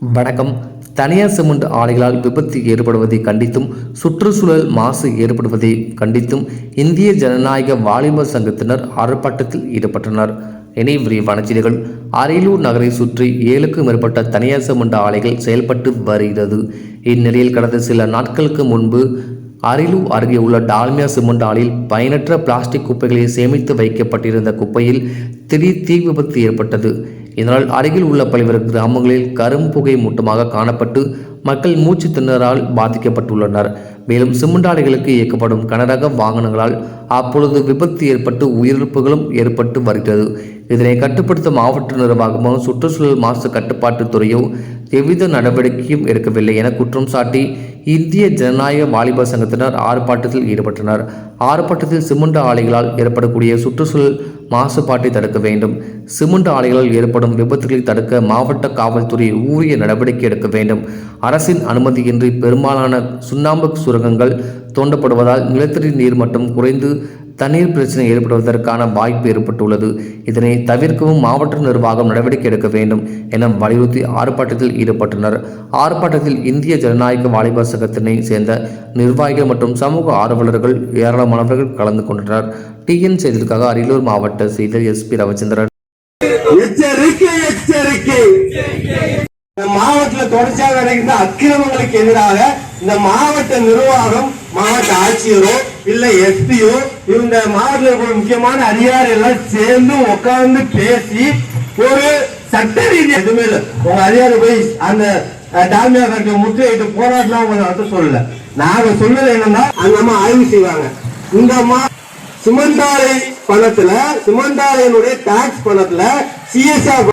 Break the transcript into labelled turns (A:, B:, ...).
A: வணக்கம். தனியார் சிமெண்ட் ஆலைகளால் விபத்து ஏற்படுவதை கண்டித்தும் சுற்றுச்சூழல் மாசு ஏற்படுவதை கண்டித்தும் இந்திய ஜனநாயக வாலிபர் சங்கத்தினர் ஆர்ப்பாட்டத்தில் ஈடுபட்டனர். இனி விரிவான செய்திகள். அரியலூர் நகரை சுற்றி ஏழுக்கும் மேற்பட்ட தனியார் சிமெண்ட் ஆலைகள் செயல்பட்டு வருகிறது. இந்நிலையில் கடந்த சில நாட்களுக்கு முன்பு அரியலூர் அருகே உள்ள டால்மியா சிமெண்ட் ஆலையில் பயனற்ற பிளாஸ்டிக் குப்பைகளை சேமித்து வைக்கப்பட்டிருந்த குப்பையில் திடீர் தீ விபத்து ஏற்பட்டது. இதனால் அருகில் உள்ள பல்வேறு கிராமங்களில் கரும்புகை மூட்டமாக காணப்பட்டு மக்கள் மூச்சு திணறால் பாதிக்கப்பட்டுள்ளனர். மேலும் சிமெண்ட் ஆலைகளுக்கு இயக்கப்படும் கனரக வாகனங்களால் அப்பொழுது விபத்து ஏற்பட்டு உயிரிழப்புகளும் ஏற்பட்டு வருகிறது. இதனை கட்டுப்படுத்த மாவட்ட நிர்வாகமும் சுற்றுச்சூழல் மாசு கட்டுப்பாட்டுத் துறையோ எவ்வித நடவடிக்கையும் எடுக்கவில்லை என குற்றம் சாட்டி இந்திய ஜனநாயக வாலிபர் சங்கத்தினர் ஆர்ப்பாட்டத்தில் ஈடுபட்டனர். ஆர்ப்பாட்டத்தில் சிமெண்ட் ஆலைகளால் ஏற்படக்கூடிய சுற்றுச்சூழல் மாசுபாட்டை தடுக்க வேண்டும். சிமெண்ட் ஆலைகளால் ஏற்படும் விபத்துகளை தடுக்க மாவட்ட காவல்துறை உரிய நடவடிக்கை எடுக்க வேண்டும். அரசின் அனுமதியின்றி பெரும்பாலான சுண்ணாம்பு சுரங்கங்கள் தோண்டப்படுவதால் நிலத்தடி நீர் மட்டம் குறைந்து தண்ணீர் பிரச்சனை ஏற்படுவதற்கான வாய்ப்பு ஏற்பட்டுள்ளது. இதனை தவிர்க்கவும் மாவட்ட நிர்வாகம் நடவடிக்கை எடுக்க வேண்டும் என வலியுறுத்தி ஆர்ப்பாட்டத்தில் ஈடுபட்டனர். ஆர்ப்பாட்டத்தில் இந்திய ஜனநாயக வாலிபர் சங்கத்தினை சேர்ந்த நிர்வாகிகள் மற்றும் சமூக ஆர்வலர்கள் ஏராளமானவர்கள் கலந்து கொண்டனர். டிஎன் செய்திகளுக்காக அரியலூர் மாவட்ட செய்தியாளர் எஸ்பி ரவிச்சந்திரன்.
B: மாவட்டத்தில் தொடர்ச்சியாக நடக்கின்ற அக்கிரமங்களுக்கு எதிராக இந்த மாவட்ட நிர்வாகம் மாவட்ட ஆட்சியரோ இல்ல எஸ்பியோ இந்த மாவட்டத்தில் முக்கியமான அதிகாரி எல்லாம் சேர்ந்து உட்கார்ந்து பேசி ஒரு சட்ட ரீதி எதுவுமே இல்லை. உங்க அதிகாரி போய் அந்த டால்மியா ஃபேக்டரி முற்றுகையிட்டு போராட்டலாம் உங்களை நடத்த சொல்லல. நாங்க சொன்னது என்னன்னா அந்த அம்மா ஆய்வு செய்வாங்க. இந்த அம்மா சுமந்தாலை பணத்துல சுமந்தாலையினுடைய டாக்ஸ் பணத்துல சிஎஸ்ஆர்